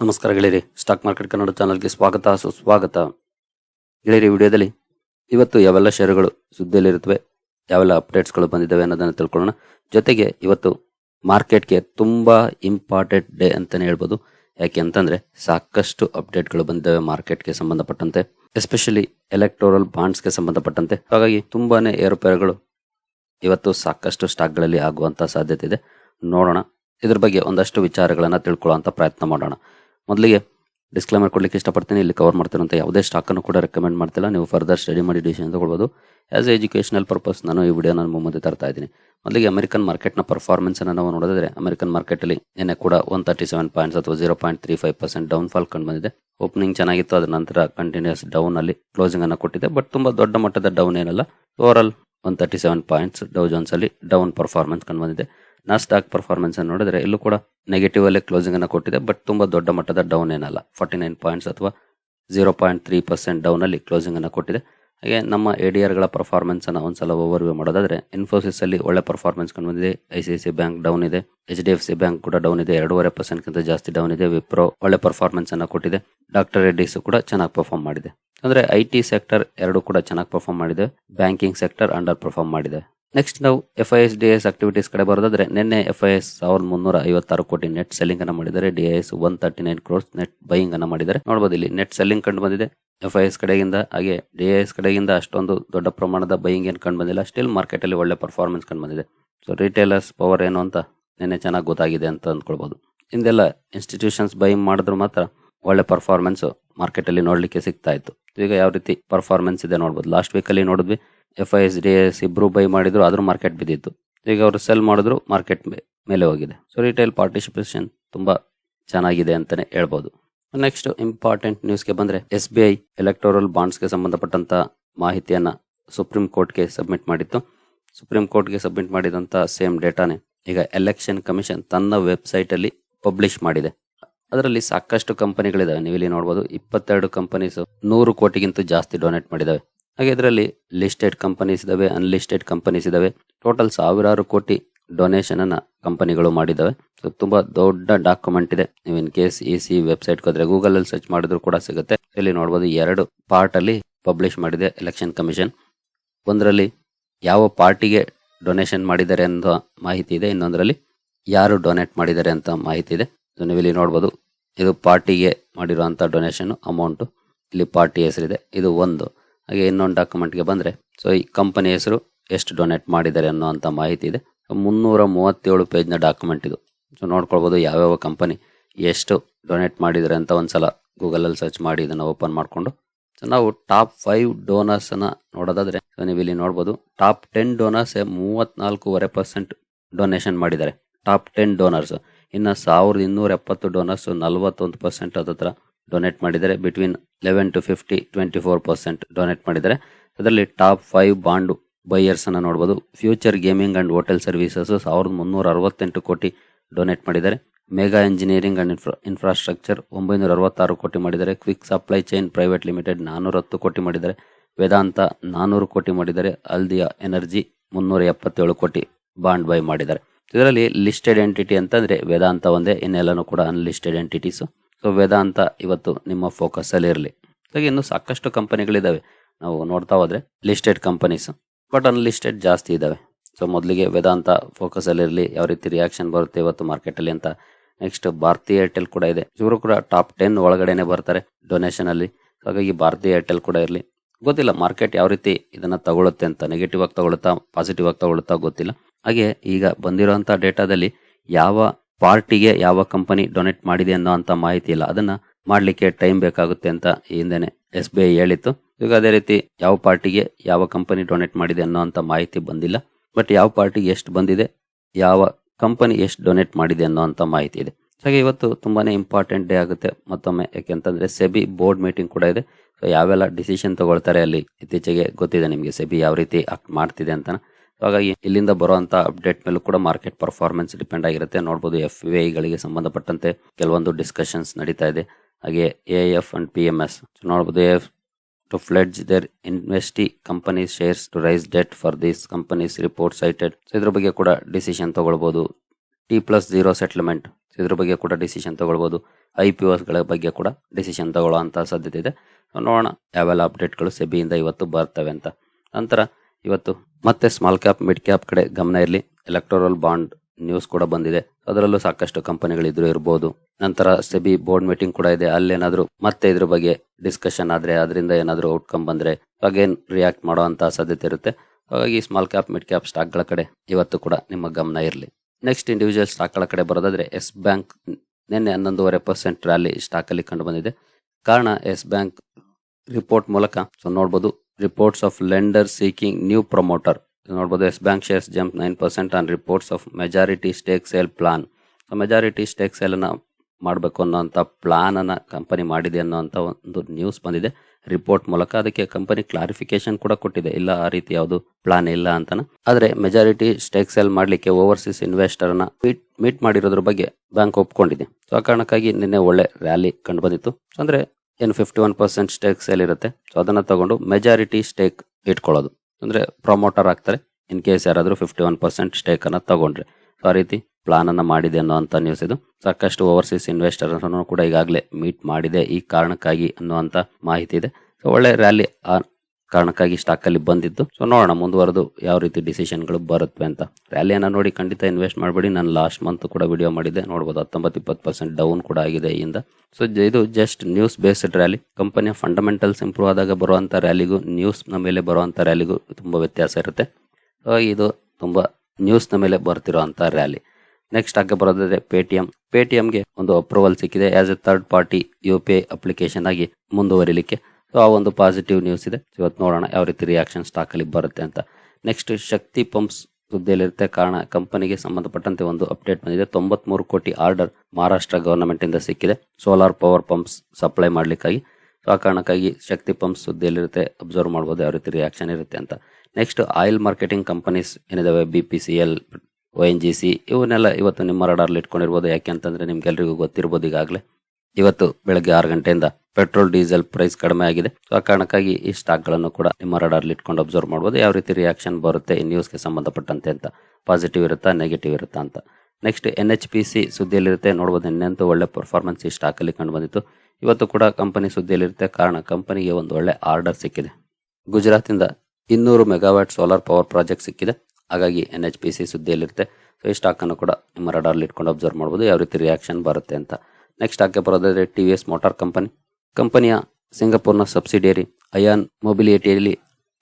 ನಮಸ್ಕಾರ ಗೆಳೆಯರಿ, stock market Kannada ಚಾನಲ್ಗೆ ಸ್ವಾಗತ, ಸುಸ್ವಾಗತ. ಗೆಳೆಯರಿ ವಿಡಿಯೋದಲ್ಲಿ ಇವತ್ತು ಯಾವೆಲ್ಲ ಷೇರುಗಳು ಸುದ್ದಿಯಲ್ಲಿರುತ್ತವೆ, ಯಾವೆಲ್ಲ ಅಪ್ಡೇಟ್ಸ್ಗಳು ಬಂದಿದ್ದಾವೆ ಅನ್ನೋದನ್ನು ತಿಳ್ಕೊಳ್ಳೋಣ. ಜೊತೆಗೆ ಇವತ್ತು ಮಾರ್ಕೆಟ್ಗೆ ತುಂಬ ಇಂಪಾರ್ಟೆಂಟ್ ಡೇ ಅಂತಲೇ ಹೇಳ್ಬೋದು. ಯಾಕೆ ಅಂತಂದರೆ ಸಾಕಷ್ಟು ಅಪ್ಡೇಟ್ಗಳು ಬಂದಿದ್ದಾವೆ ಮಾರ್ಕೆಟ್ಗೆ ಸಂಬಂಧಪಟ್ಟಂತೆ, ಎಸ್ಪೆಷಲಿ ಎಲೆಕ್ಟೋರಲ್ ಬಾಂಡ್ಸ್ಗೆ ಸಂಬಂಧಪಟ್ಟಂತೆ. ಹಾಗಾಗಿ ತುಂಬಾ ಏರುಪೇರುಗಳು ಇವತ್ತು ಸಾಕಷ್ಟು ಸ್ಟಾಕ್ಗಳಲ್ಲಿ ಆಗುವಂಥ ಸಾಧ್ಯತೆ ಇದೆ. ನೋಡೋಣ. ಇದ್ರ ಬಗ್ಗೆ ಒಂದಷ್ಟು ವಿಚಾರಗಳನ್ನು ತಿಳ್ಕೊಳ್ಳುವಂಥ ಪ್ರಯತ್ನ ಮಾಡೋಣ. ಮೊದಲಿಗೆ ಡಿಸ್ಕ್ಲೇಮರ್ ಕೊಡ್ಲಿಕ್ಕೆ ಇಷ್ಟಪಡ್ತೀನಿ. ಇಲ್ಲಿ ಕವರ್ ಮಾಡ್ತಿರೋಂಥ ಯಾವುದೇ ಸ್ಟಾಕ್ ಅನ್ನು ಕೂಡ ರೆಕಮೆಂಡ್ ಮಾಡ್ತಿಲ್ಲ. ನೀವು ಫರ್ದರ್ ಸ್ಟಡಿ ಮಾಡಿ ಡಿಸಿಷನ್ ತಗೊಳ್ಬೋದು ಆಸ್ ಎಜುಕೇಷನಲ್ ಪರ್ಪಸ್ ನಾನು ಈ ವಿಡಿಯೋ ನಾನು ಮುಂದೆ ತರ್ತಾ ಇದ್ದೀನಿ. ಮೊದಲಿಗೆ ಅಮೆರಿಕನ್ ಮಾರ್ಕೆಟ್ನ ಪರ್ಫಾರ್ಮೆನ್ಸನ್ನು ನಾವು ನೋಡಿದ್ರೆ ಅಮೆರಿಕನ್ ಮಾರ್ಕೆಟಲ್ಲಿ ನಿನ್ನೆ ಕೂಡ ಒನ್ ತರ್ಟಿ ಸೆವೆನ್ ಪಾಯಿಂಟ್ಸ್ ಅಥವಾ zero point three five percent down fall ಕಂಡು ಬಂದಿದೆ. ಓಪನಿಂಗ್ ಚೆನ್ನಾಗಿತ್ತು, ಅದರ ನಂತರ ಕಂಟಿನ್ಯೂಸ್ ಡೌನ್ ಅಲ್ಲಿ ಕ್ಲೋಸಿಂಗ್ ಅನ್ನು ಕೊಟ್ಟಿದೆ. ಬಟ್ ತುಂಬಾ ದೊಡ್ಡ ಮಟ್ಟದ ಡೌನ್ ಏನಲ್ಲ. Over one thirty seven points Dow Jones ಅಲ್ಲಿ ಡೌನ್ ಪರ್ಫಾರ್ಮೆನ್ಸ್ ಕಂಡು ಬಂದಿದೆ. ನಾ ಸ್ಟಾಕ್ ಪರ್ಫಾರ್ಮೆನ್ಸ್ ಅನ್ನು ನೋಡಿದ್ರೆ ಇಲ್ಲೂ ಕೂಡ ನೆಗೆಟಿವ್ ಅಲ್ಲೇ ಕ್ಲೋಸಿಂಗ್ ಅನ್ನು ಕೊಟ್ಟಿದೆ ಬಟ್ ತುಂಬಾ ದೊಡ್ಡ ಮಟ್ಟದ ಡೌನ್ ಏನಲ್ಲ. ಫಾರ್ಟಿ ನೈನ್ ಪಾಯಿಂಟ್ಸ್ ಅಥವಾ zero point three percent down ಅಲ್ಲಿ ಕ್ಲೋಸಿಂಗ್ ಅನ್ನು ಕೊಟ್ಟಿದೆ. ಹಾಗೆ ನಮ್ಮ ಎ ಡಿ ಆರ್ಗಳ ಪರ್ಫಾರ್ಮೆನ್ಸ್ ಅನ್ನು ಒಂದ್ಸಲ ಓವರ್ ವ್ಯೂ ಮಾಡೋದಾದ್ರೆ ಇನ್ಫೋಸಿಸ್ ಅಲ್ಲಿ ಒಳ್ಳೆ ಪರ್ಫಾರ್ಮೆನ್ಸ್ ಕಂಡು ಬಂದಿದೆ. I C C bank down ಇದೆ. H D F C bank ಕೂಡ ಡೌನ್ ಇದೆ. ಎರಡೂವರೆ ಪರ್ಸೆಂಟ್ ಗಿಂತ ಜಾಸ್ತಿ ಡೌನ್ ಇದೆ. ವಿಪ್ರೋ ಒಳ್ಳೆ ಪರ್ಫಾರ್ಮೆನ್ಸ್ ಅನ್ನು ಕೊಟ್ಟಿದೆ. ಡಾಕ್ಟರ್ ರೆಡ್ಡಿಸ್ ಕೂಡ ಚೆನ್ನಾಗಿ ಪರ್ಫಾರ್ಮ್ ಮಾಡಿದೆ. ಅಂದ್ರೆ ಐ ಟಿ ಸೆಕ್ಟರ್ ಎರಡು ಕೂಡ ಚೆನ್ನಾಗಿ ಪರ್ಫಾರ್ಮ್ ಮಾಡಿದೆ. ಬ್ಯಾಂಕಿಂಗ್ ಸೆಕ್ಟರ್ ಅಂಡರ್ ಪರ್ಫಾರ್ಮ್ ಮಾಡಿದೆ. ನೆಕ್ಸ್ಟ್ ನಾವು F I S D S activities ಕಡೆ ಬರೋದಾದ್ರೆ, ನಿನ್ನೆ ಎಫ್ ಐ ಎಸ್ ಸಾವಿರದ ಮುನ್ನೂರ ಐವತ್ತಾರು ಕೋಟಿ ನೆಟ್ ಸೆಲ್ಲಿಂಗ್ ಅನ್ನ ಮಾಡಿದ್ದಾರೆ. D S one thirty nine crores net buying ಅನ್ನ ಮಾಡಿದ್ದಾರೆ. ನೋಡಬಹುದು ಇಲ್ಲಿ ನೆಟ್ ಸೆಲ್ಲಿಂಗ್ ಕಂಡು ಬಂದಿದೆ. ಎಫ್ ಐ ಎಸ್ ಕಡೆಯಿಂದ, ಹಾಗೆ ಡಿ ಐ ಎಸ್ ಕಡೆಯಿಂದ ಅಷ್ಟೊಂದು ದೊಡ್ಡ ಪ್ರಮಾಣದ ಬೈಯಿಂಗ್ ಏನು ಕಂಡು ಬಂದಿಲ್ಲ. ಸ್ಟಿಲ್ ಮಾರ್ಕೆಟ್ ಅಲ್ಲಿ ಒಳ್ಳೆ ಪರ್ಫಾರ್ಮೆನ್ಸ್ ಕಂಡು ಬಂದಿದೆ. ಸೊ ರಿಟೇಲರ್ಸ್ ಪವರ್ ಏನು ಅಂತ ನಿನ್ನೆ ಚೆನ್ನಾಗಿ ಗೊತ್ತಾಗಿದೆ ಅಂತ ಅಂದ್ಕೊಳ್ಬೋದು. ಹಿಂದೆಲ್ಲ ಇನ್ಸ್ಟಿಟ್ಯೂಷನ್ಸ್ ಬೈಯಿಂಗ್ ಮಾಡಿದ್ರು ಮಾತ್ರ ಒಳ್ಳೆ ಪರ್ಫಾರ್ಮೆನ್ಸ್ ಮಾರ್ಕೆಟ್ ಅಲ್ಲಿ ನೋಡ್ಲಿಕ್ಕೆ ಸಿಗ್ತಾ ಇತ್ತು. ಈಗ ಯಾವ ರೀತಿ ಪರ್ಫಾರ್ಮೆನ್ಸ್ ಇದೆ ನೋಡಬಹುದು ಲಾಸ್ಟ್ ವೀಕ್ ಅಲ್ಲಿ ನೋಡಿದ್ವಿ. F I S D S ಇಬ್ರು ಬೈ ಮಾಡಿದ್ರು, ಆದ್ರೂ ಮಾರ್ಕೆಟ್ ಬಿದ್ದಿತ್ತು. ಈಗ ಅವರು ಸೆಲ್ ಮಾಡಿದ್ರು ಮಾರ್ಕೆಟ್ ಮೇಲೆ ಹೋಗಿದೆ. ಸೊ ರಿಟೇಲ್ ಪಾರ್ಟಿಸಿಪೇಷನ್ ತುಂಬಾ ಚೆನ್ನಾಗಿದೆ ಅಂತಾನೆ ಹೇಳ್ಬೋದು. ನೆಕ್ಸ್ಟ್ ಇಂಪಾರ್ಟೆಂಟ್ ನ್ಯೂಸ್ಗೆ ಬಂದ್ರೆ ಎಸ್ ಬಿ ಐ ಎಲೆಕ್ಟೋರಲ್ ಬಾಂಡ್ಸ್ಗೆ ಸಂಬಂಧಪಟ್ಟಂತ ಮಾಹಿತಿಯನ್ನ ಸುಪ್ರೀಂ ಕೋರ್ಟ್ಗೆ ಸಬ್ಮಿಟ್ ಮಾಡಿತ್ತು. ಸುಪ್ರೀಂ ಕೋರ್ಟ್ಗೆ ಸಬ್ಮಿಟ್ ಮಾಡಿದಂತ ಸೇಮ್ ಡೇಟಾನೇ ಈಗ ಎಲೆಕ್ಷನ್ ಕಮಿಷನ್ ತನ್ನ ವೆಬ್ಸೈಟ್ ಅಲ್ಲಿ ಪಬ್ಲಿಷ್ ಮಾಡಿದೆ. ಅದರಲ್ಲಿ ಸಾಕಷ್ಟು ಕಂಪನಿಗಳಿದಾವೆ ನೀವು ಇಲ್ಲಿ ನೋಡಬಹುದು ಇಪ್ಪತ್ತೆರಡು ಕಂಪನೀಸ್ ನೂರು ಕೋಟಿಗಿಂತ ಜಾಸ್ತಿ ಡೊನೇಟ್ ಮಾಡಿದಾವೆ. ಹಾಗೆ ಇದರಲ್ಲಿ ಲಿಸ್ಟೆಡ್ ಕಂಪನೀಸ್ ಇದಾವೆ ಅನ್ಲಿಸ್ಟೆಡ್ ಕಂಪನೀಸ್ ಇದಾವೆ. ಟೋಟಲ್ ಸಾವಿರಾರು ಕೋಟಿ ಡೊನೇಷನ್ ಅನ್ನ ಕಂಪನಿಗಳು ಮಾಡಿದಾವೆ. ಸೊ ತುಂಬಾ ದೊಡ್ಡ ಡಾಕ್ಯುಮೆಂಟ್ ಇದೆ. ನೀವು in case E C website ಹೋದ್ರೆ ಗೂಗಲ್ ಅಲ್ಲಿ ಸರ್ಚ್ ಮಾಡಿದ್ರು ಕೂಡ ಸಿಗುತ್ತೆ. ಇಲ್ಲಿ ನೋಡಬಹುದು ಎರಡು ಪಾರ್ಟ್ ಅಲ್ಲಿ ಪಬ್ಲಿಷ್ ಮಾಡಿದೆ ಎಲೆಕ್ಷನ್ ಕಮಿಷನ್ ಒಂದರಲ್ಲಿ ಯಾವ ಪಾರ್ಟಿಗೆ ಡೊನೇಷನ್ ಮಾಡಿದ್ದಾರೆ ಅಂತ ಮಾಹಿತಿ ಇದೆ. ಇನ್ನೊಂದರಲ್ಲಿ ಯಾರು ಡೊನೇಟ್ ಮಾಡಿದ್ದಾರೆ ಅಂತ ಮಾಹಿತಿ ಇದೆ. ನೀವು ಇಲ್ಲಿ ನೋಡಬಹುದು ಇದು ಪಾರ್ಟಿಗೆ ಮಾಡಿರುವಂತಹ ಡೊನೇಷನ್ ಅಮೌಂಟ್ ಇಲ್ಲಿ ಪಾರ್ಟಿ ಹೆಸರಿದೆ. ಇದು ಒಂದು. ಹಾಗೆ ಇನ್ನೊಂದು ಡಾಕ್ಯುಮೆಂಟ್ಗೆ ಬಂದರೆ ಸೊ ಈ ಕಂಪನಿ ಹೆಸರು ಎಷ್ಟು ಡೊನೇಟ್ ಮಾಡಿದ್ದಾರೆ ಅನ್ನೋವಂಥ ಮಾಹಿತಿ ಇದೆ. ಮುನ್ನೂರ ಮೂವತ್ತೇಳು ಪೇಜ್ನ ಡಾಕ್ಯುಮೆಂಟ್ ಇದು. ಸೊ ನೋಡ್ಕೊಳ್ಬೋದು ಯಾವ್ಯಾವ ಕಂಪನಿ ಎಷ್ಟು ಡೊನೇಟ್ ಮಾಡಿದ್ದಾರೆ ಅಂತ ಒಂದ್ಸಲ ಗೂಗಲಲ್ಲಿ ಸರ್ಚ್ ಮಾಡಿ ಇದನ್ನು ಓಪನ್ ಮಾಡಿಕೊಂಡು. ಸೊ ನಾವು ಟಾಪ್ ಫೈವ್ ಡೋನರ್ಸನ್ನು ನೋಡೋದಾದರೆ ಸೊ ನೀವು ಇಲ್ಲಿ ನೋಡ್ಬೋದು ಟಾಪ್ ಟೆನ್ ಡೋನರ್ಸ್ ಮೂವತ್ನಾಲ್ಕೂವರೆ ಪರ್ಸೆಂಟ್ ಡೊನೇಷನ್ ಮಾಡಿದ್ದಾರೆ. ಟಾಪ್ ಟೆನ್ ಡೋನರ್ಸ್ ಇನ್ನು ಸಾವಿರದ ಇನ್ನೂರ ಎಪ್ಪತ್ತು ಡೋನರ್ಸು ನಲವತ್ತೊಂದು ಪರ್ಸೆಂಟ್ ಹತ್ರ ಡೊನೇಟ್ ಮಾಡಿದ್ದಾರೆ between eleven to fifty twenty four percent donate ಮಾಡಿದ್ದಾರೆ ಅದರಲ್ಲಿ ಟಾಪ್ ಫೈವ್ ಬಾಂಡ್ ಬೈಯರ್ಸ್ ನೋಡ್ಬೋದು. Future Gaming and Hotel Services ಸಾವಿರದ ಮುನ್ನೂರ ಅರವತ್ತೆಂಟು ಕೋಟಿ ಡೊನೇಟ್ ಮಾಡಿದ್ದಾರೆ Mega Engineering and Infra Infrastructure ಒಂಬೈನೂರ ಅರವತ್ತಾರು ಕೋಟಿ ಮಾಡಿದ್ದಾರೆ Quick Supply Chain Private Limited ನಾನ್ನೂರ ಹತ್ತು ಕೋಟಿ ಮಾಡಿದ್ದಾರೆ ವೇದಾಂತ ನಾನೂರು ಕೋಟಿ ಮಾಡಿದ್ದಾರೆ ಅಲ್ದಿಯಾ ಎನರ್ಜಿ ಮುನ್ನೂರ ಎಪ್ಪತ್ತೇಳು ಕೋಟಿ ಬಾಂಡ್ ಬೈ ಮಾಡಿದ್ದಾರೆ ಇದರಲ್ಲಿ ಲಿಸ್ಟೆಡ್ ಎಂಟಿಟಿ ಅಂತಂದ್ರೆ ವೇದಾಂತ ಒಂದೇ, ಇನ್ನೆಲ್ಲನೂ ಕೂಡ ಅನ್ಲಿಸ್ಟೆಡ್ ಎಂಟಿಟೀಸ್ ಸೊ ವೇದಾಂತ ಇವತ್ತು ನಿಮ್ಮ ಫೋಕಸ್ ಅಲ್ಲಿ ಇರಲಿ. ಹಾಗೆ ಇನ್ನು ಸಾಕಷ್ಟು ಕಂಪನಿಗಳಿದಾವೆ ನಾವು ನೋಡ್ತಾ ಹೋದ್ರೆ ಲಿಸ್ಟೆಡ್ ಕಂಪನೀಸ್ ಬಟ್ ಅನ್ಲಿಸ್ಟೆಡ್ ಜಾಸ್ತಿ ಇದ್ದಾವೆ ಸೊ ಮೊದಲಿಗೆ ವೇದಾಂತ ಫೋಕಸ್ ಅಲ್ಲಿ ಇರಲಿ, ಯಾವ ರೀತಿ ರಿಯಾಕ್ಷನ್ ಬರುತ್ತೆ ಇವತ್ತು ಮಾರ್ಕೆಟ್ ಅಲ್ಲಿ ಅಂತ. ನೆಕ್ಸ್ಟ್ ಭಾರತಿ ಏರ್ಟೆಲ್ ಕೂಡ ಇದೆ. ಇವರು ಕೂಡ ಟಾಪ್ ಟೆನ್ ಒಳಗಡೆನೆ ಬರ್ತಾರೆ ಡೊನೇಷನ್ ಅಲ್ಲಿ. ಹಾಗಾಗಿ ಭಾರತಿ ಏರ್ಟೆಲ್ ಕೂಡ ಇರಲಿ. ಗೊತ್ತಿಲ್ಲ ಮಾರ್ಕೆಟ್ ಯಾವ ರೀತಿ ಇದನ್ನ ತಗೊಳುತ್ತೆ ಅಂತ ನೆಗೆಟಿವ್ ಆಗಿ ತಗೊಳುತ್ತಾ ಪಾಸಿಟಿವ್ ಆಗಿ ತಗೊಳುತ್ತಾ ಗೊತ್ತಿಲ್ಲ. ಹಾಗೆ ಈಗ ಬಂದಿರುವಂತ ಡೇಟಾದಲ್ಲಿ ಯಾವ ಪಾರ್ಟಿಗೆ ಯಾವ ಕಂಪನಿ ಡೊನೇಟ್ ಮಾಡಿದೆ ಅನ್ನೋ ಅಂತ ಮಾಹಿತಿ ಇಲ್ಲ. ಅದನ್ನ ಮಾಡಲಿಕ್ಕೆ ಟೈಮ್ ಬೇಕಾಗುತ್ತೆ ಅಂತ ಹಿಂದೆನೆ ಎಸ್ ಬಿ ಐ ಹೇಳಿತ್ತು. ಈಗ ಅದೇ ರೀತಿ ಯಾವ ಪಾರ್ಟಿಗೆ ಯಾವ ಕಂಪನಿ ಡೊನೇಟ್ ಮಾಡಿದೆ ಅನ್ನೋ ಅಂತ ಮಾಹಿತಿ ಬಂದಿಲ್ಲ. ಬಟ್ ಯಾವ ಪಾರ್ಟಿಗೆ ಎಷ್ಟು ಬಂದಿದೆ, ಯಾವ ಕಂಪನಿ ಎಷ್ಟು ಡೊನೇಟ್ ಮಾಡಿದೆ ಅನ್ನೋ ಅಂತ ಮಾಹಿತಿ ಇದೆ. ಹಾಗೆ ಇವತ್ತು ತುಂಬಾನೇ ಇಂಪಾರ್ಟೆಂಟ್ ಡೇ ಆಗುತ್ತೆ ಮತ್ತೊಮ್ಮೆ. ಯಾಕೆಂತಂದ್ರೆ ಸೆಬಿ ಬೋರ್ಡ್ ಮೀಟಿಂಗ್ ಕೂಡ ಇದೆ. ಸೊ ಯಾವೆಲ್ಲ ಡಿಸಿಷನ್ ತಗೊಳ್ತಾರೆ ಅಲ್ಲಿ ಇತ್ತೀಚೆಗೆ ಗೊತ್ತಿದೆ ನಿಮಗೆ ಸೆಬಿ ಯಾವ ರೀತಿ ಆಕ್ಟ್ ಮಾಡ್ತಿದೆ ಅಂತ ಹಾಗಾಗಿ ಇಲ್ಲಿಂದ ಬರುವಂತ ಅಪ್ಡೇಟ್ ಮೇಲೂ ಕೂಡ ಮಾರ್ಕೆಟ್ ಪರ್ಫಾರ್ಮೆನ್ಸ್ ಡಿಪೆಂಡ್ ಆಗಿರುತ್ತೆ. ನೋಡಬಹುದು ಎಫ್ ಗಳಿಗೆ ಸಂಬಂಧಪಟ್ಟಂತೆ ಕೆಲವೊಂದು ಡಿಸ್ಕಷನ್ಸ್ ನಡೀತಾ ಇದೆ. ಹಾಗೆ A F and P M S ನೋಡಬಹುದು F to pledge their investee company shares to raise debt for these companies report cited ಇದ್ರ ಬಗ್ಗೆ ಕೂಡ ಡಿಸಿಷನ್ ತಗೊಳ್ಬಹುದು ಟಿ ಪ್ಲಸ್ ಜೀರೋ ಸೆಟ್ಲ್ಮೆಂಟ್ ಇದ್ರ ಬಗ್ಗೆ ಕೂಡ ಡಿಸಿಷನ್ ತಗೊಳ್ಬಹುದು ಐ ಪಿ ಗಳ ಬಗ್ಗೆ ಕೂಡ ಡಿಸಿಷನ್ ತಗೊಳ್ಳುವಂತಹ ಸಾಧ್ಯತೆ ಇದೆ. ನೋಡೋಣ ಯಾವೆಲ್ಲ ಅಪ್ಡೇಟ್ಗಳು ಸೆಬಿಯಿಂದ ಇವತ್ತು ಬರ್ತವೆ ಅಂತ. ನಂತರ ಇವತ್ತು ಮತ್ತೆ ಸ್ಮಾಲ್ ಕ್ಯಾಪ್ ಮಿಡ್ ಕ್ಯಾಪ್ ಕಡೆ ಗಮನ ಇರಲಿ. ಎಲೆಕ್ಟೋರಲ್ ಬಾಂಡ್ ನ್ಯೂಸ್ ಕೂಡ ಬಂದಿದೆ. ಅದರಲ್ಲೂ ಸಾಕಷ್ಟು ಕಂಪನಿಗಳಿದ್ರು ಇರಬಹುದು ನಂತರ ಸೆಬಿ ಬೋರ್ಡ್ ಮೀಟಿಂಗ್ ಕೂಡ ಇದೆ. ಅಲ್ಲೇನಾದ್ರೂ ಮತ್ತೆ ಇದ್ರ ಬಗ್ಗೆ ಡಿಸ್ಕಷನ್ ಆದ್ರೆ, ಅದರಿಂದ ಏನಾದ್ರೂ ಔಟ್ಕಮ್ ಬಂದ್ರೆ ಅಗೇನ್ ರಿಯಾಕ್ಟ್ ಮಾಡೋ ಅಂತ ಸಾಧ್ಯತೆ ಇರುತ್ತೆ. ಹಾಗಾಗಿ ಸ್ಮಾಲ್ ಕ್ಯಾಪ್ ಮಿಡ್ ಕ್ಯಾಪ್ ಸ್ಟಾಕ್ಗಳ ಕಡೆ ಇವತ್ತು ಕೂಡ ನಿಮ್ಮ ಗಮನ ಇರಲಿ. ನೆಕ್ಸ್ಟ್ ಇಂಡಿವಿಜುವಲ್ ಸ್ಟಾಕ್ಗಳ ಕಡೆ ಬರೋದಾದ್ರೆ ಎಸ್ ಬ್ಯಾಂಕ್ ನಿನ್ನೆ ಹನ್ನೊಂದೂವರೆ ಪರ್ಸೆಂಟ್ ರ್ಯಾಲಿ ಸ್ಟಾಕ್ ಅಲ್ಲಿ ಕಂಡು ಬಂದಿದೆ. ಕಾರಣ ಎಸ್ ಬ್ಯಾಂಕ್ ರಿಪೋರ್ಟ್ ಮೂಲಕ ಸೊ ನೋಡಬಹುದು reports of lender seeking new promoter ನೋಡ್ಬೋದು Yes Bank shares jump nine percent on reports of majority stake sale plan majority stake ಸೇಲನ್ನು ಮಾಡಬೇಕು ಅನ್ನೋಂಥ ಪ್ಲಾನನ್ನು ಕಂಪನಿ ಮಾಡಿದೆ ಅನ್ನೋಂಥ ಒಂದು ನ್ಯೂಸ್ ಬಂದಿದೆ. ರಿಪೋರ್ಟ್ ಮೂಲಕ ಅದಕ್ಕೆ ಕಂಪನಿ ಕ್ಲಾರಿಫಿಕೇಶನ್ ಕೂಡ ಕೊಟ್ಟಿದೆ. ಇಲ್ಲ, ಆ ರೀತಿ ಯಾವುದು ಪ್ಲಾನ್ ಇಲ್ಲ ಅಂತನ. ಆದರೆ ಮೆಜಾರಿಟಿ ಸ್ಟೇಕ್ ಸೇಲ್ ಮಾಡಲಿಕ್ಕೆ ಓವರ್ಸೀಸ್ ಇನ್ವೆಸ್ಟರ್ನ ಮೀಟ್ ಮೀಟ್ ಮಾಡಿರೋದ್ರ ಬಗ್ಗೆ ಬ್ಯಾಂಕ್ ಒಪ್ಕೊಂಡಿದೆ. ಸೊ ಆ ಕಾರಣಕ್ಕಾಗಿ ನಿನ್ನೆ ಒಳ್ಳೆ ರ್ಯಾಲಿ ಕಂಡು ಬಂದಿತ್ತು. ಅಂದ್ರೆ ಏನು fifty one percent stake sale ಇರುತ್ತೆ. ಸೊ ಅದನ್ನ ತಗೊಂಡು ಮೆಜಾರಿಟಿ ಸ್ಟೇಕ್ ಇಟ್ಕೊಳ್ಳೋದು. ಅಂದ್ರೆ ಪ್ರಮೋಟರ್ ಆಗ್ತಾರೆ. ಇನ್ ಕೇಸ್ ಯಾರಾದರೂ ಫಿಫ್ಟಿ ಒನ್ ಪರ್ಸೆಂಟ್ ಸ್ಟೇಕ್ ಅನ್ನ ತಗೊಂಡ್ರೆ. ಸೊ ಆ ರೀತಿ ಪ್ಲಾನ್ ಮಾಡಿದೆ ಅನ್ನುವಂತ ನ್ಯೂಸ್ ಇದು. ಸಾಕಷ್ಟು ಓವರ್ಸೀಸ್ ಇನ್ವೆಸ್ಟರ್ ಕೂಡ ಈಗಾಗಲೇ ಮೀಟ್ ಮಾಡಿದೆ ಈ ಕಾರಣಕ್ಕಾಗಿ ಅನ್ನುವಂಥ ಮಾಹಿತಿ ಇದೆ. ಸೊ ಒಳ್ಳೆ ರ್ಯಾಲಿ ಕಾರಣಕ್ಕಾಗಿ ಸ್ಟಾಕ್ ಅಲ್ಲಿ ಬಂದಿದ್ದು. ಸೊ ನೋಡೋಣ ಮುಂದುವರೆದು ಯಾವ ರೀತಿ ಡಿಸಿಷನ್ಗಳು ಬರುತ್ತವೆ ಅಂತ. ರ್ಯಾಲಿಯನ್ನ ನೋಡಿ ಖಂಡಿತ ಇನ್ವೆಸ್ಟ್ ಮಾಡಬೇಡಿ. ನಾನು ಲಾಸ್ಟ್ ಮಂತ್ ಕೂಡ ವಿಡಿಯೋ ಮಾಡಿದ್ದೆ. ನೋಡಬಹುದು ಹತ್ತೊಂಬತ್ತು, ಇಪ್ಪತ್ತು ಪರ್ಸೆಂಟ್ ಡೌನ್ ಕೂಡ ಆಗಿದೆ ಇಂದ ಸೊ ಇದು ಜಸ್ಟ್ ನ್ಯೂಸ್ ಬೇಸ್ಡ್ ರ್ಯಾಲಿ ಕಂಪನಿಯ ಫಂಡಮೆಂಟಲ್ಸ್ ಇಂಪ್ರೂವ್ ಆದಾಗ ಬರುವಂತ ರ್ಯಾಲಿಗೂ ನ್ಯೂಸ್ನ ಮೇಲೆ ಬರುವಂತ ರ್ಯಾಲಿಗೂ ತುಂಬಾ ವ್ಯತ್ಯಾಸ ಇರುತ್ತೆ. ಇದು ತುಂಬಾ ನ್ಯೂಸ್ನ ಮೇಲೆ ಬರ್ತಿರುವಂತಹ ರ್ಯಾಲಿ ನೆಕ್ಸ್ಟ್ ಆಗ ಬರೋದಾದ್ರೆ ಪೇಟಿಎಂ ಪೇಟಿಎಂಗೆ ಒಂದು ಅಪ್ರೂವಲ್ ಸಿಕ್ಕಿದೆ. As a third party U P I application ಆಗಿ ಮುಂದುವರಿಲಿಕ್ಕೆ. ಸೊ ಆ ಒಂದು ಪಾಸಿಟಿವ್ ನ್ಯೂಸ್ ಇದೆ. ಇವತ್ತು ನೋಡೋಣ ಯಾವ ರೀತಿ ರಿಯಾಕ್ಷನ್ ಸ್ಟಾಕ್ ಅಲ್ಲಿ ಬರುತ್ತೆ ಅಂತ. ನೆಕ್ಸ್ಟ್ ಶಕ್ತಿ ಪಂಪ್ಸ್ ಸುದ್ದಿಯಲ್ಲಿರುತ್ತೆ ಕಾರಣ ಕಂಪನಿಗೆ ಸಂಬಂಧಪಟ್ಟಂತೆ ಒಂದು ಅಪ್ಡೇಟ್ ಬಂದಿದೆ. ತೊಂಬತ್ಮೂರು ಕೋಟಿ ಆರ್ಡರ್ ಮಹಾರಾಷ್ಟ್ರ ಗವರ್ನಮೆಂಟ್ ಇಂದ ಸಿಕ್ಕಿದೆ. ಸೋಲಾರ್ ಪವರ್ ಪಂಪ್ಸ್ ಸಪ್ಲೈ ಮಾಡಲಿಕ್ಕಾಗಿ. ಸೊ ಆ ಕಾರಣಕ್ಕಾಗಿ ಶಕ್ತಿ ಪಂಪ್ಸ್ ಸುದ್ದಿಯಲ್ಲಿರುತ್ತೆ ಅಬ್ಸರ್ವ್ ಮಾಡ್ಬೋದು ಯಾವ ರೀತಿ ರಿಯಾಕ್ಷನ್ ಇರುತ್ತೆ ಅಂತ. Next oil marketing companies ಏನಿದಾವೆ? B P C L O N G C ಇವನ್ನೆಲ್ಲ ಇವತ್ತು ನಿಮ್ಮ ರಡಾರ್ಲಿ ಇಟ್ಕೊಂಡಿರ್ಬೋದು. ಯಾಕೆ ಅಂತಂದ್ರೆ ನಿಮ್ಗೆಲ್ರಿಗೂ ಗೊತ್ತಿರ್ಬೋದು ಈಗಾಗಲೇ. ಇವತ್ತು ಬೆಳಗ್ಗೆ ಆರು ಗಂಟೆಯಿಂದ ಪೆಟ್ರೋಲ್, ಡೀಸೆಲ್ ಪ್ರೈಸ್ ಕಡಿಮೆ ಆಗಿದೆ. ಆ ಕಾರಣಕ್ಕಾಗಿ ಈ ಸ್ಟಾಕ್ಗಳನ್ನು ಕೂಡ ನಿಮ್ಮ ರಡಾರ್ಲಿ ಇಟ್ಕೊಂಡು ಅಬ್ಸರ್ವ್ ಮಾಡಬಹುದು ಯಾವ ರೀತಿ ರಿಯಾಕ್ಷನ್ ಬರುತ್ತೆ, ಈ ನ್ಯೂಸ್ಗೆ ಸಂಬಂಧಪಟ್ಟಂತೆ ಅಂತ. ಪಾಸಿಟಿವ್ ಇರುತ್ತಾ ನೆಗೆಟಿವ್ ಇರುತ್ತಾ ಅಂತ. Next N H P C ಸುದ್ದಿಯಲ್ಲಿರುತ್ತೆ. ನೋಡಬಹುದು ನಿನ್ನೆಂತೂ ಒಳ್ಳೆ ಪರ್ಫಾರ್ಮೆನ್ಸ್ ಈ ಸ್ಟಾಕ್ ಅಲ್ಲಿ ಕಂಡು ಬಂದಿತ್ತು ಇವತ್ತು ಕೂಡ ಕಂಪನಿ ಸುದ್ದಿಯಲ್ಲಿರುತ್ತೆ. ಕಾರಣ ಕಂಪನಿಗೆ ಒಂದು ಒಳ್ಳೆ ಆರ್ಡರ್ ಸಿಕ್ಕಿದೆ. ಗುಜರಾತಿಂದ ಇನ್ನೂರು ಮೆಗಾವ್ಯಾಟ್ ಸೋಲಾರ್ ಪವರ್ ಪ್ರಾಜೆಕ್ಟ್ ಸಿಕ್ಕಿದೆ. ಹಾಗಾಗಿ ಎನ್ ಎಚ್ ಪಿ ಸಿ ಸುದ್ದಿಯಲ್ಲಿರುತ್ತೆ. ಸೊ ಈ ಸ್ಟಾಕ್ ಅನ್ನು ಕೂಡ ನಿಮ್ಮ ರಡಾರ್ಲಿ ಇಟ್ಕೊಂಡು ಅಬ್ಸರ್ವ್ ಮಾಡಬಹುದು ಯಾವ ರೀತಿ ರಿಯಾಕ್ಷನ್ ಬರುತ್ತೆ ಅಂತ. ನೆಕ್ಸ್ಟ್ ಆಕೆ ಬರೋದಾದರೆ T V S Motor company ಕಂಪನಿಯ ಸಿಂಗಪುರ್ನ ಸಬ್ಸಿಡಿಯರಿ ಅಯಾನ್ ಮೊಬಿಲಿಟಿಯಲ್ಲಿ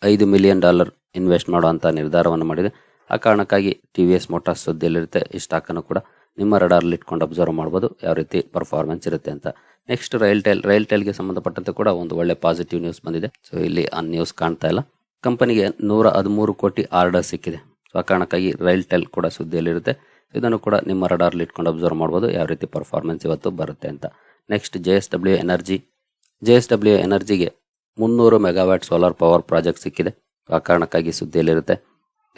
ಐದು ಮಿಲಿಯನ್ ಡಾಲರ್ ಇನ್ವೆಸ್ಟ್ ಮಾಡುವಂಥ ನಿರ್ಧಾರವನ್ನು ಮಾಡಿದೆ. ಆ ಕಾರಣಕ್ಕಾಗಿ ಟಿ ವಿ ಎಸ್ ಮೋಟಾರ್ ಸುದ್ದಿಯಲ್ಲಿರುತ್ತೆ ಈ ಸ್ಟಾಕನ್ನು ಕೂಡ ನಿಮ್ಮ ರಡಾರ್ಲ್ಲಿ ಇಟ್ಕೊಂಡು ಅಬ್ಸರ್ವ್ ಮಾಡ್ಬೋದು. ಯಾವ ರೀತಿ ಪರ್ಫಾರ್ಮೆನ್ಸ್ ಇರುತ್ತೆ ಅಂತ. ನೆಕ್ಸ್ಟ್ ರೈಲ್ ಟೈಲ್ ರೈಲ್ ಟೈಲ್ಗೆ ಸಂಬಂಧಪಟ್ಟಂತೆ ಕೂಡ ಒಂದು ಒಳ್ಳೆ ಪಾಸಿಟಿವ್ ನ್ಯೂಸ್ ಬಂದಿದೆ. ಸೊ ಇಲ್ಲಿ ಆ ನ್ಯೂಸ್ ಕಾಣ್ತಾ ಇಲ್ಲ. ಕಂಪನಿಗೆ ನೂರ ಹದಿಮೂರು ಕೋಟಿ ಆರ್ಡರ್ ಸಿಕ್ಕಿದೆ. ಸೊ ಆ ಕಾರಣಕ್ಕಾಗಿ ರೈಲ್ ಟೆಲ್ ಕೂಡ ಸುದ್ದಿಯಲ್ಲಿರುತ್ತೆ ಇದನ್ನು ಕೂಡ ನಿಮ್ಮ ರಡಾರ್ಲಿ ಇಟ್ಕೊಂಡು ಅಬ್ಸರ್ವ್ ಮಾಡ್ಬೋದು. ಯಾವ ರೀತಿ ಪರ್ಫಾರ್ಮೆನ್ಸ್ ಇವತ್ತು ಬರುತ್ತೆ ಅಂತ. Next J S W energy J S W ಎನರ್ಜಿಗೆ ಮುನ್ನೂರು ಮೆಗಾವ್ಯಾಟ್ ಸೋಲಾರ್ ಪವರ್ ಪ್ರಾಜೆಕ್ಟ್ ಸಿಕ್ಕಿದೆ. ಆ ಕಾರಣಕ್ಕಾಗಿ ಸುದ್ದಿಯಲ್ಲಿರುತ್ತೆ.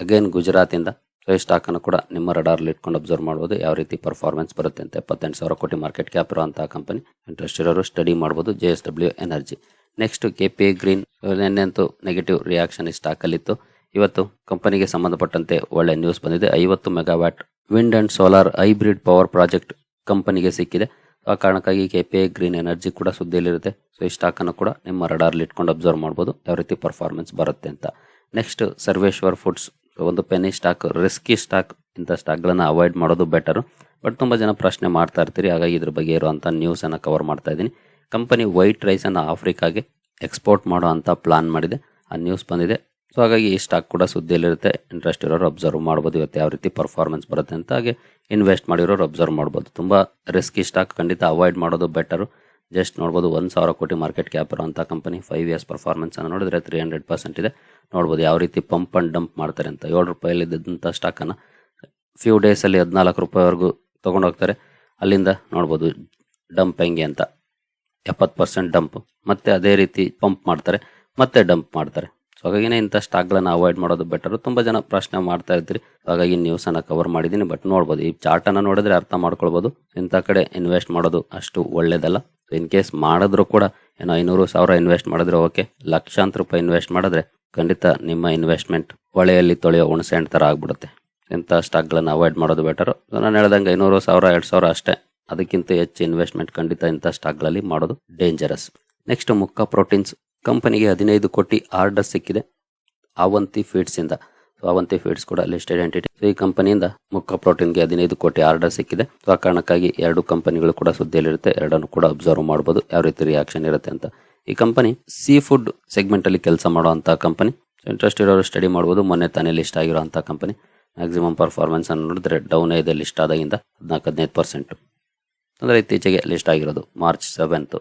ಅಗೇನ್ ಗುಜರಾತಿಂದ ಸೊ ಈ ಸ್ಟಾಕ್ ಅನ್ನು ಕೂಡ ನಿಮ್ಮ ರಡಾರ್ಲಿ ಇಟ್ಕೊಂಡು ಅಬ್ಸರ್ವ್ ಮಾಡ್ಬೋದು. ಯಾವ ರೀತಿ ಪರ್ಫಾರ್ಮೆನ್ಸ್ ಬರುತ್ತೆ ಅಂತ. ಎಪ್ಪತ್ತೆಂಟು ಸಾವಿರ ಕೋಟಿ ಮಾರ್ಕೆಟ್ ಕ್ಯಾಪ್ ಇರುವಂತಹ ಕಂಪನಿ ಇಂಟ್ರೆಸ್ಟ್ ಇರೋರು ಸ್ಟಡಿ ಮಾಡ್ಬೋದು J S W Energy next K P Green negative negative reaction ಈ ಸ್ಟಾಕ್ ಅಲ್ಲಿತ್ತು. ಇವತ್ತು ಕಂಪನಿಗೆ ಸಂಬಂಧಪಟ್ಟಂತೆ ಒಳ್ಳೆ ನ್ಯೂಸ್ ಬಂದಿದೆ. ಐವತ್ತು megawatt wind and solar hybrid power project ಕಂಪನಿಗೆ ಸಿಕ್ಕಿದೆ. ಆ ಕಾರಣಕ್ಕಾಗಿ ಕೆ ಪಿ ಗ್ರೀನ್ ಎನರ್ಜಿ ಕೂಡ ಸುದ್ದಿಯಲ್ಲಿರುತ್ತೆ. ಸೊ ಈ ಸ್ಟಾಕ್ ಅನ್ನು ಕೂಡ ನಿಮ್ಮ ರಡಾರ್ಲಿ ಇಟ್ಕೊಂಡು ಅಬ್ಸರ್ವ್ ಮಾಡ್ಬೋದು. ಯಾವ ರೀತಿ ಪರ್ಫಾರ್ಮೆನ್ಸ್ ಬರುತ್ತೆ ಅಂತ. ನೆಕ್ಸ್ಟ್ ಸರ್ವೇಶ್ವರ್ ಫುಡ್ಸ್ ಒಂದು ಪೆನಿ ಸ್ಟಾಕ್ ರಿಸ್ಕಿ ಸ್ಟಾಕ್ ಇಂಥ ಸ್ಟಾಕ್ಗಳನ್ನು ಅವಾಯ್ಡ್ ಮಾಡೋದು ಬೆಟರ್ ಬಟ್ ತುಂಬಾ ಜನ ಪ್ರಶ್ನೆ ಮಾಡ್ತಾ ಇರ್ತೀರಿ. ಹಾಗಾಗಿ ಇದ್ರ ಬಗ್ಗೆ ಇರುವಂತ ನ್ಯೂಸನ್ನು ಕವರ್ ಮಾಡ್ತಾ ಇದ್ದೀನಿ. ಕಂಪನಿ ವೈಟ್ ರೈಸ್ ಅನ್ನ ಆಫ್ರಿಕಾಗೆ ಎಕ್ಸ್ಪೋರ್ಟ್ ಮಾಡೋ ಅಂತ ಪ್ಲಾನ್ ಮಾಡಿದೆ. ಆ ನ್ಯೂಸ್ ಬಂದಿದೆ. ಸೊ ಹಾಗಾಗಿ ಈ ಸ್ಟಾಕ್ ಕೂಡ ಸುದ್ದಿಯಲ್ಲಿರುತ್ತೆ. ಇಂಟ್ರೆಸ್ಟ್ ಇರೋರು ಅಬ್ಸರ್ವ್ ಮಾಡ್ಬೋದು ಇವತ್ತು ಯಾವ ರೀತಿ ಪರ್ಫಾರ್ಮೆನ್ಸ್ ಬರುತ್ತೆ ಅಂತ. ಹಾಗೆ ಇನ್ವೆಸ್ಟ್ ಮಾಡಿರೋರು ಅಬ್ಸರ್ವ್ ಮಾಡ್ಬೋದು. ತುಂಬ ರಿಸ್ಕಿ ಸ್ಟಾಕ್ ಖಂಡಿತ ಅವಾಯ್ಡ್ ಮಾಡೋದು ಬೆಟರು ಜಸ್ಟ್ ನೋಡ್ಬೋದು ಒಂದು ಸಾವಿರ ಕೋಟಿ ಮಾರ್ಕೆಟ್ ಕ್ಯಾಪ್ ಇರುವಂಥ ಕಂಪನಿ ಫೈವ್ ಇಯರ್ಸ್ ಪರ್ಫಾರ್ಮೆನ್ಸ್ ಅನ್ನು ನೋಡಿದ್ರೆ ತ್ರೀ ಹಂಡ್ರೆಡ್ ಪರ್ಸೆಂಟ್ ಇದೆ. ನೋಡ್ಬೋದು ಯಾವ ರೀತಿ ಪಂಪ್ ಅಂಡ್ ಡಂಪ್ ಮಾಡ್ತಾರೆ ಅಂತ. ಏಳು ರೂಪಾಯಲ್ಲಿ ಇದ್ದಂಥ ಸ್ಟಾಕನ್ನು ಫ್ಯೂ ಡೇಸಲ್ಲಿ ಹದಿನಾಲ್ಕು ರೂಪಾಯಿವರೆಗೂ ತೊಗೊಂಡೋಗ್ತಾರೆ ಅಲ್ಲಿಂದ ನೋಡ್ಬೋದು ಡಂಪ್ ಹೆಂಗೆ ಅಂತ. ಎಪ್ಪತ್ತು ಪರ್ಸೆಂಟ್ ಡಂಪ್ ಮತ್ತೆ ಅದೇ ರೀತಿ ಪಂಪ್ ಮಾಡ್ತಾರೆ. ಮತ್ತೆ ಡಂಪ್ ಮಾಡ್ತಾರೆ. ಸೊ ಹಾಗಾಗಿನೇ ಇಂಥ ಸ್ಟಾಕ್ಗಳನ್ನು ಅವಾಯ್ಡ್ ಮಾಡೋದು ಬೆಟರ್ ತುಂಬಾ ಜನ ಪ್ರಶ್ನೆ ಮಾಡ್ತಾ ಇರ್ತೀರಿ ಹಾಗಾಗಿ ನ್ಯೂಸನ್ನು ಕವರ್ ಮಾಡಿದ್ದೀನಿ ಬಟ್ ನೋಡ್ಬೋದು. ಈ ಚಾರ್ಟ್ ಅನ್ನ ನೋಡಿದ್ರೆ ಅರ್ಥ ಮಾಡ್ಕೊಳ್ಬೋದು. ಇಂಥ ಕಡೆ ಇನ್ವೆಸ್ಟ್ ಮಾಡೋದು ಅಷ್ಟು ಒಳ್ಳೇದಲ್ಲ. ಇನ್ ಕೇಸ್ ಮಾಡಿದ್ರು ಕೂಡ ಏನೋ ಐನೂರು ಸಾವಿರ ಇನ್ವೆಸ್ಟ್ ಮಾಡಿದ್ರೆ ಓಕೆ ಲಕ್ಷಾಂತರ ರೂಪಾಯಿ ಇನ್ವೆಸ್ಟ್ ಮಾಡಿದ್ರೆ ಖಂಡಿತ ನಿಮ್ಮ ಇನ್ವೆಸ್ಟ್ಮೆಂಟ್ ಹೊಳೆಯಲ್ಲಿ ತೊಳೆಯೋ ಹುಣಸೆ ಹಣ್ಣು ತರ ಆಗ್ಬಿಡುತ್ತೆ. ಇಂಥ ಸ್ಟಾಕ್ಗಳನ್ನು ಅವಾಯ್ಡ್ ಮಾಡೋದು ಬೆಟರ್ ನಾನು ಹೇಳ್ದಂಗೆ ಐನೂರು ಸಾವಿರ, ಎರಡು ಸಾವಿರ ಅಷ್ಟೇ. ಅದಕ್ಕಿಂತ ಹೆಚ್ಚು ಇನ್ವೆಸ್ಟ್ಮೆಂಟ್ ಖಂಡಿತ ಇಂಥ ಸ್ಟಾಕ್ಗಳಲ್ಲಿ ಮಾಡೋದು ಡೇಂಜರಸ್ ನೆಕ್ಸ್ಟ್ ಮುಕ್ಕ ಪ್ರೋಟೀನ್ಸ್ ಕಂಪನಿಗೆ ಹದಿನೈದು ಕೋಟಿ ಆರ್ಡರ್ ಸಿಕ್ಕಿದೆ. ಅವಂತಿ ಫೀಡ್ಸ್ ಇಂದ. ಸೊ ಅವಂತಿ ಫೀಡ್ಸ್ ಕೂಡ ಲಿಸ್ಟೆಡ್ ಎಂಟಿಟಿ ಸೊ ಈ ಕಂಪನಿಯಿಂದ ಮುಖ ಪ್ರೋಟೀನ್ಗೆ ಹದಿನೈದು ಕೋಟಿ ಆರ್ಡರ್ ಸಿಕ್ಕಿದೆ. ಸೊ ಆ ಕಾರಣಕ್ಕಾಗಿ ಎರಡು ಕಂಪನಿಗಳು ಕೂಡ ಸುದ್ದಿಯಲ್ಲಿರುತ್ತೆ. ಎರಡನ್ನು ಕೂಡ ಅಬ್ಸರ್ವ್ ಮಾಡಬಹುದು ಯಾವ ರೀತಿ ರಿಯಾಕ್ಷನ್ ಇರುತ್ತೆ ಅಂತ. ಈ ಕಂಪನಿ ಸೀ ಫುಡ್ ಸೆಗ್ಮೆಂಟ್ ಅಲ್ಲಿ ಕೆಲಸ ಮಾಡುವಂತ ಕಂಪನಿ. ಇಂಟ್ರೆಸ್ಟ್ ಇರೋರು ಸ್ಟಡಿ ಮಾಡಬಹುದು ಮೊನ್ನೆ ತಾನೇ ಲಿಸ್ಟ್ ಆಗಿರುವಂತಹ ಕಂಪನಿ. ಮ್ಯಾಕ್ಸಿಮಮ್ ಪರ್ಫಾರ್ಮೆನ್ಸ್ ಅನ್ನು ನೋಡಿದ್ರೆ ಡೌನ್ ಇದೆ ಲಿಸ್ಟ್ ಆದಾಗಿಂದ ಹದಿನಾಲ್ಕು, ಹದಿನೈದು ಪರ್ಸೆಂಟ್ ಅಂದ್ರೆ ಇತ್ತೀಚೆಗೆ ಲಿಸ್ಟ್ ಆಗಿರೋದು. March seventh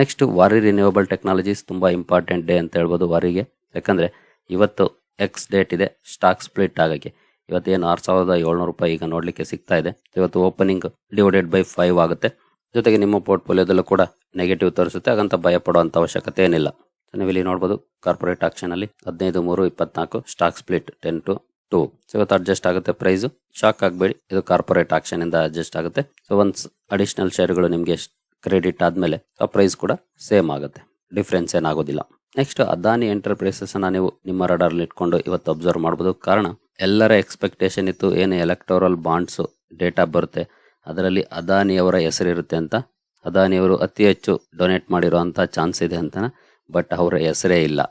next Waaree renewable technologies ತುಂಬಾ ಇಂಪಾರ್ಟೆಂಟ್ ಡೇ ಅಂತ ಹೇಳ್ಬೋದು ವಾರಿಗೆ ಯಾಕಂದ್ರೆ ಇವತ್ತು ಎಕ್ಸ್ ಡೇಟ್ ಇದೆ ಸ್ಟಾಕ್ ಸ್ಪ್ಲಿಟ್ ಆಗಕ್ಕೆ. ಇವತ್ತೇನು ಆರು ಸಾವಿರದ ಏಳ್ನೂರು ರೂಪಾಯಿ ಈಗ ನೋಡಲಿಕ್ಕೆ ಸಿಗ್ತಾ ಇದೆ. ಇವತ್ತು ಓಪನಿಂಗ್ ಡಿವೈಡೆಡ್ ಬೈ ಫೈವ್ ಆಗುತ್ತೆ. ಜೊತೆಗೆ ನಿಮ್ಮ ಪೋರ್ಟ್ಫೋಲಿಯೋದಲ್ಲೂ ಕೂಡ ನೆಗೆಟಿವ್ ತೋರಿಸುತ್ತೆ, ಹಾಗಂತ ಭಯ ಪಡುವಂತ ಅವಶ್ಯಕತೆ ಏನಿಲ್ಲ. ನೀವು ಇಲ್ಲಿ ನೋಡಬಹುದು ಕಾರ್ಪೊರೇಟ್ ಆಕ್ಷನ್ ಅಲ್ಲಿ ಹದಿನೈದು, ಮೂರು, ಇಪ್ಪತ್ನಾಲ್ಕು stock split ten to two so ಇವತ್ತು ಅಡ್ಜಸ್ಟ್ ಆಗುತ್ತೆ ಪ್ರೈಸು ಶಾಕ್ ಆಗಬೇಡಿ, ಇದು ಕಾರ್ಪೊರೇಟ್ ಆಕ್ಷನಿಂದ ಅಡ್ಜಸ್ಟ್ ಆಗುತ್ತೆ. ಸೊ ಒನ್ಸ್ ಅಡಿಷನಲ್ ಶೇರ್ಗಳು ನಿಮಗೆ ಕ್ರೆಡಿಟ್ ಆದಮೇಲೆ ಆ ಪ್ರೈಸ್ ಕೂಡ ಸೇಮ್ ಆಗುತ್ತೆ. ಡಿಫ್ರೆನ್ಸ್ ಏನಾಗೋದಿಲ್ಲ. ನೆಕ್ಸ್ಟ್ ಅದಾನಿ ಎಂಟರ್ಪ್ರೈಸಸ್ನ ನೀವು ನಿಮ್ಮ ರಡಾರ್ಲಿ ಇಟ್ಕೊಂಡು ಇವತ್ತು ಅಬ್ಸರ್ವ್ ಮಾಡ್ಬೋದು. ಕಾರಣ, ಎಲ್ಲರ ಎಕ್ಸ್ಪೆಕ್ಟೇಷನ್ ಇತ್ತು, ಏನು ಎಲೆಕ್ಟೋರಲ್ ಬಾಂಡ್ಸು ಡೇಟಾ ಬರುತ್ತೆ, ಅದರಲ್ಲಿ ಅದಾನಿಯವರ ಹೆಸರಿರುತ್ತೆ ಅಂತ. ಅದಾನಿಯವರು ಅತಿ ಹೆಚ್ಚು ಡೊನೇಟ್ ಮಾಡಿರುವಂತ ಚಾನ್ಸ್ ಇದೆ ಅಂತ. ಬಟ್ ಅವರ ಹೆಸರೇ ಇಲ್ಲ.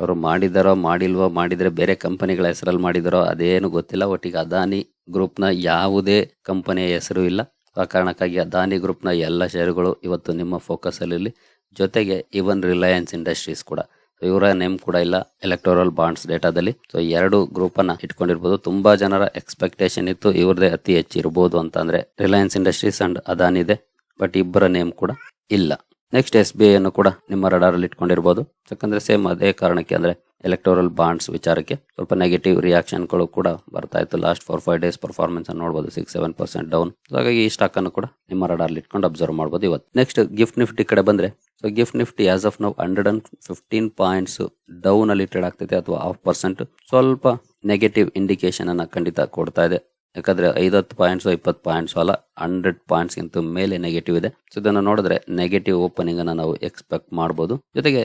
ಅವರು ಮಾಡಿದಾರೋ, ಮಾಡಿಲ್ವೋ, ಮಾಡಿದರೆ ಬೇರೆ ಕಂಪನಿಗಳ ಹೆಸರಲ್ಲಿ ಮಾಡಿದಾರೋ, ಅದೇನು ಗೊತ್ತಿಲ್ಲ. ಒಟ್ಟಿಗೆ ಅದಾನಿ ಗ್ರೂಪ್ನ ಯಾವುದೇ ಕಂಪನಿಯ ಹೆಸರು ಇಲ್ಲ. ಆ ಕಾರಣಕ್ಕಾಗಿ ಅದಾನಿ ಗ್ರೂಪ್ನ ಎಲ್ಲ ಶೇರುಗಳು ಇವತ್ತು ನಿಮ್ಮ ಫೋಕಸಲ್ಲಿ ಜೊತೆಗೆ ಈವನ್ ರಿಲಯನ್ಸ್ ಇಂಡಸ್ಟ್ರೀಸ್ ಕೂಡ. ಇವರ ನೇಮ್ ಕೂಡ ಇಲ್ಲ ಎಲೆಕ್ಟೋರಲ್ ಬಾಂಡ್ಸ್ ಡೇಟಾದಲ್ಲಿ. ಸೊ ಎರಡು ಗ್ರೂಪ್ ಅನ್ನ ಇಟ್ಕೊಂಡಿರ್ಬೋದು. ತುಂಬಾ ಜನರ ಎಕ್ಸ್ಪೆಕ್ಟೇಷನ್ ಇತ್ತು ಇವ್ರದೇ ಅತಿ ಹೆಚ್ಚು ಇರಬಹುದು ಅಂತ ಅಂದ್ರೆ ರಿಲಯನ್ಸ್ ಇಂಡಸ್ಟ್ರೀಸ್ ಅಂಡ್ ಅದಾನಿ ಇದೆ. ಬಟ್ ಇಬ್ಬರ ನೇಮ್ ಕೂಡ ಇಲ್ಲ. ನೆಕ್ಸ್ಟ್ ಎಸ್ ಬಿ ಐ ಅನ್ನು ಕೂಡ ನಿಮ್ಮ ರಡಾರ್ ಅಲ್ಲಿ ಇಟ್ಕೊಂಡಿರ್ಬೋದು. ಯಾಕಂದ್ರೆ ಸೇಮ್ ಅದೇ ಕಾರಣಕ್ಕೆ ಅಂದ್ರೆ ಎಲೆಕ್ಟೋರಲ್ ಬಾಂಡ್ಸ್ ವಿಚಾರಕ್ಕೆ ಸ್ವಲ್ಪ ನೆಗೆಟಿವ್ ರಿಯಾಕ್ಷನ್ಗಳು ಕೂಡ ಬರ್ತಾ ಇತ್ತು. Last four five days performance ಅನ್ನು ನೋಡಬಹುದು ಸಿಕ್ಸ್ ಸೆವೆನ್ ಪರ್ಸೆಂಟ್ ಡೌನ್ ಹಾಗಾಗಿ ಈ ಸ್ಟಾಕ್ ಅನ್ನು ಕೂಡ ನಿಮ್ಮ ರಡಾರ್ ಅಲ್ಲಿ ಇಟ್ಕೊಂಡು ಅಬ್ಸರ್ವ್ ಮಾಡಬಹುದು ಇವತ್ತು. ನೆಕ್ಸ್ಟ್ ಗಿಫ್ಟ್ ನಿಫ್ಟಿ ಕಡೆ ಬಂದ್ರೆ so Gift Nifty as of ನಾವು hundred and fifteen points down ಅಲ್ಲಿ ಟ್ರೇಡ್ ಆಗ್ತೈತೆ, ಅಥವಾ ಹಾಫ್ ಪರ್ಸೆಂಟ್ ಸ್ವಲ್ಪ ನೆಗೆಟಿವ್ ಇಂಡಿಕೇಶನ್ ಅನ್ನ ಖಂಡಿತ ಕೊಡ್ತಾ ಇದೆ. ಯಾಕಂದ್ರೆ ಐವತ್ತು ಪಾಯಿಂಟ್ಸ್ ಇಪ್ಪತ್ತು ಪಾಯಿಂಟ್ಸ್ ಅಲ್ಲ ಹಂಡ್ರೆಡ್ ಪಾಯಿಂಟ್ಸ್ ಗಿಂತ ಮೇಲೆ ನೆಗೆಟಿವ್ ಇದೆ. ಸೊ ಇದನ್ನು ನೋಡಿದ್ರೆ ನೆಗೆಟಿವ್ ಓಪನಿಂಗ್ ಅನ್ನ ನಾವು ಎಕ್ಸ್ಪೆಕ್ಟ್ ಮಾಡಬಹುದು ಜೊತೆಗೆ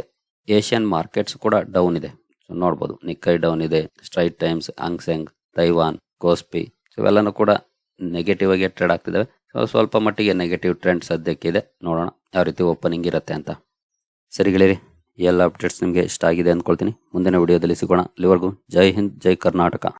ಏಷ್ಯನ್ ಮಾರ್ಕೆಟ್ಸ್ ಕೂಡ ಡೌನ್ ಇದೆ. ಸೊ ನೋಡ್ಬೋದು. ನಿಕ್ಕೈ ಡೌನ್ ಇದೆ Straits Times Hang Seng Taiwan KOSPI so ಇವೆಲ್ಲನೂ ಕೂಡ ನೆಗೆಟಿವ್ ಆಗಿ ಟ್ರೇಡ್ ಆಗ್ತಿದ್ದಾವೆ ಸೊ ಸ್ವಲ್ಪ ಮಟ್ಟಿಗೆ ನೆಗೆಟಿವ್ ಟ್ರೆಂಡ್ ಇದೆ. ನೋಡೋಣ ಯಾವ ರೀತಿ ಓಪನಿಂಗ್ ಇರುತ್ತೆ ಅಂತ. ಸರಿ ಗೆಳೆಯರಿ, ಈ ಎಲ್ಲ ಅಪ್ಡೇಟ್ಸ್ ನಿಮಗೆ ಇಷ್ಟ ಆಗಿದೆ ಅಂದ್ಕೊಳ್ತೀನಿ ಮುಂದಿನ ವಿಡಿಯೋದಲ್ಲಿ ಸಿಗೋಣ. ಅಲ್ಲಿವರೆಗೂ ಜೈ ಹಿಂದ್, ಜೈ ಕರ್ನಾಟಕ.